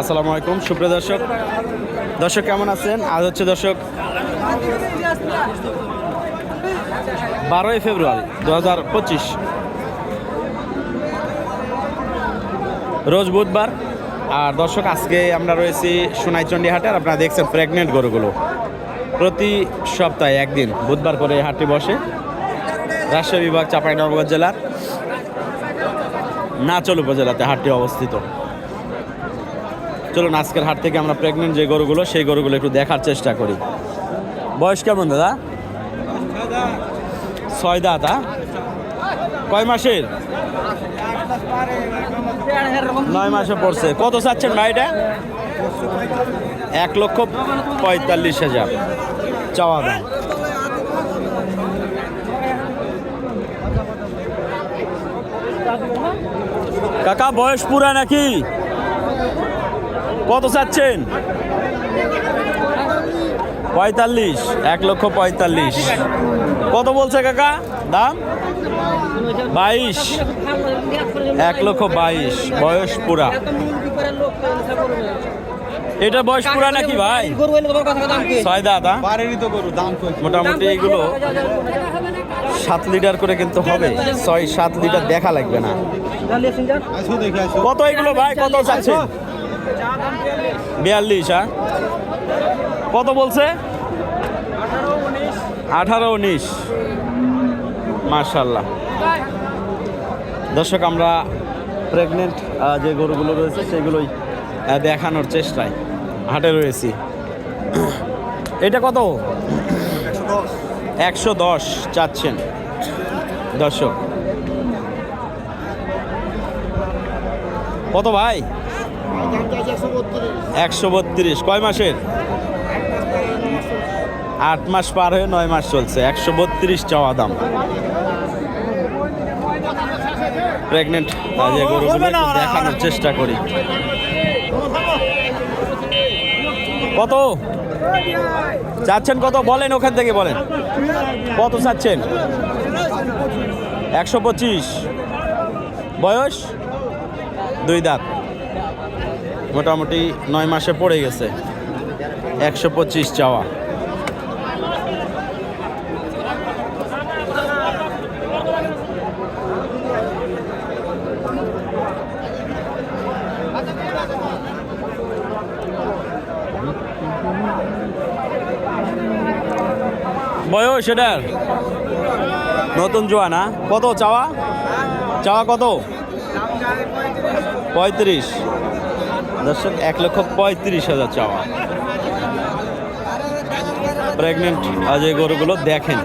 আসসালামু আলাইকুম, সুপ্রিয় দর্শক। দর্শক কেমন আছেন? আজ হচ্ছে দর্শক বারোই ফেব্রুয়ারি দু হাজার পঁচিশ। রোজ বুধবার। আর দর্শক, আজকে আমরা রয়েছি সোনাইচন্ডী হাটে, আর আপনারা দেখছেন প্রেগনেন্ট গরুগুলো। প্রতি সপ্তাহে একদিন বুধবার করে হাটটি বসে। রাজশাহী বিভাগ, চাঁপাইনবাবগঞ্জ জেলার নাচল উপজেলাতে হাটটি অবস্থিত। চলুন আজকের হাট থেকে আমরা প্রেগনেন্ট যে গরুগুলো, সেই গরুগুলো একটু দেখার চেষ্টা করি। বয়স কেমন দাদা? ছয় দাদা কয় মাসের? নয় মাসে পড়ছে। কত চাচ্ছেন ভাইটা এক লক্ষ পঁয়তাল্লিশ হাজার। চাওয়া দাম। কাকা, বয়স পুরা নাকি? কত চাচ্ছেন? পঁয়তাল্লিশ, এক লক্ষ পঁয়তাল্লিশ। কত বলছে কাকা? দাম? বাইশ। এক লক্ষ বাইশ, বয়স পুরা। এটা বয়স পুরা নাকি ভাই? ছয় দাদা মোটামুটি এগুলো সাত লিটার করে কিন্তু হবে। ছয় সাত লিটার দেখা লাগবে না। কত এগুলো ভাই? কত চাচ্ছে বিয়াল্লিশ হ্যাঁ? কত বলছে? আঠারো, উনিশ। মার্শাল্লাহ দর্শক, আমরা প্রেগনেন্ট যে গরুগুলো রয়েছে সেগুলোই দেখানোর চেষ্টায়। হাটে রয়েছি। এটা কত? একশো দশ চাচ্ছেন। দর্শক। কত ভাই? একশো বত্রিশ। কয় মাসের? আট মাস পার হয়ে নয় মাস চলছে। একশো বত্রিশ চাওয়া দাম। প্রেগনেন্ট দেখানোর চেষ্টা করি। কত? চাচ্ছেন কত? বলেন ওখান থেকে বলেন। কত চাচ্ছেন? একশো পঁচিশ। বয়স? দুই দাঁত। মোটামুটি নয় মাসে পড়ে গেছে। একশো পঁচিশ চাওয়া। বয়স এটার? নতুন জোয়া না কত চাওয়া? চাওয়া কত? পঁয়ত্রিশ। দর্শক এক লক্ষ পঁয়ত্রিশ হাজার চাওয়া। প্রেগনেন্ট আজ এই গরুগুলো দেখেন।